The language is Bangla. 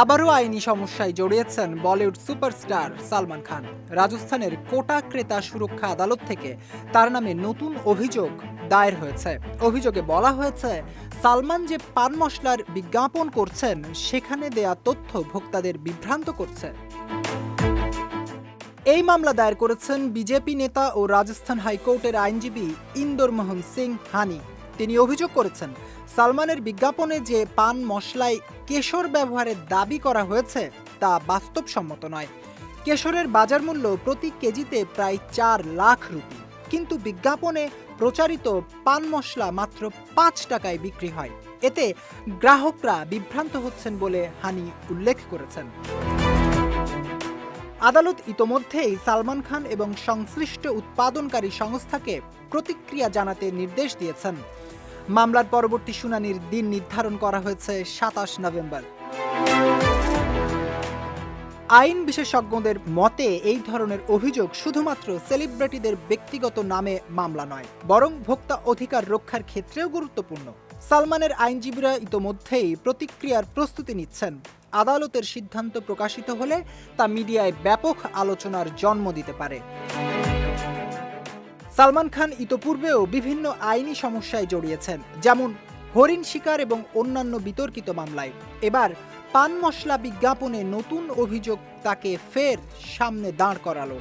আবারও আইনি সমস্যায় জড়িয়েছেন বলিউড সুপারস্টার সালমান খান। রাজস্থানের কোটা ক্রেতা সুরক্ষা আদালত থেকে তার নামে নতুন অভিযোগ দায়ের হয়েছে। অভিযোগে বলা হয়েছে, সালমান যে পান মশলার বিজ্ঞাপন করছেন, সেখানে দেয়া তথ্য ভোক্তাদের বিভ্রান্ত করছে। এই মামলা দায়ের করেছেন বিজেপি নেতা ও রাজস্থান হাইকোর্টের আইনজীবী ইন্দর মোহন সিং হানি। তিনি অভিযোগ করেছেন, সালমানের বিজ্ঞাপনে যে পান মশলায় কেশর ব্যবহারের দাবি করা হয়েছে, তা বাস্তবসম্মত নয়। কেশরের বাজার মূল্য প্রতি কেজিতে প্রায় চার লাখ রুপি। কিন্তু বিজ্ঞাপনে প্রচারিত পান মশলা মাত্র পাঁচ টাকায় বিক্রি হয়। এতে গ্রাহকরা বিভ্রান্ত হচ্ছেন বলে হানি উল্লেখ করেছেন। আদালত ইতোমধ্যেই সালমান খান এবং সংশ্লিষ্ট উৎপাদনকারী সংস্থাকে প্রতিক্রিয়া জানাতে নির্দেশ দিয়েছেন। মামলার পরবর্তী শুনানির দিন নির্ধারণ করা হয়েছে সাতাশ নভেম্বর। আইন বিশেষজ্ঞদের মতে, এই ধরনের অভিযোগ শুধুমাত্র সেলিব্রিটিদের ব্যক্তিগত নামে মামলা নয়, বরং ভোক্তা অধিকার রক্ষার ক্ষেত্রেও গুরুত্বপূর্ণ। সালমানের আইনজীবীরা ইতোমধ্যেই প্রতিক্রিয়ার প্রস্তুতি নিচ্ছেন। আদালতের সিদ্ধান্ত প্রকাশিত হলে তা মিডিয়ায় ব্যাপক আলোচনার জন্ম দিতে পারে। সালমান খান ইতোপূর্বেও বিভিন্ন আইনি সমস্যায় জড়িয়েছেন, যেমন হরিণ শিকার এবং অন্যান্য বিতর্কিত মামলায়। এবার পান মশলা বিজ্ঞাপনে নতুন অভিযোগ তাকে ফের সামনে দাঁড় করালো।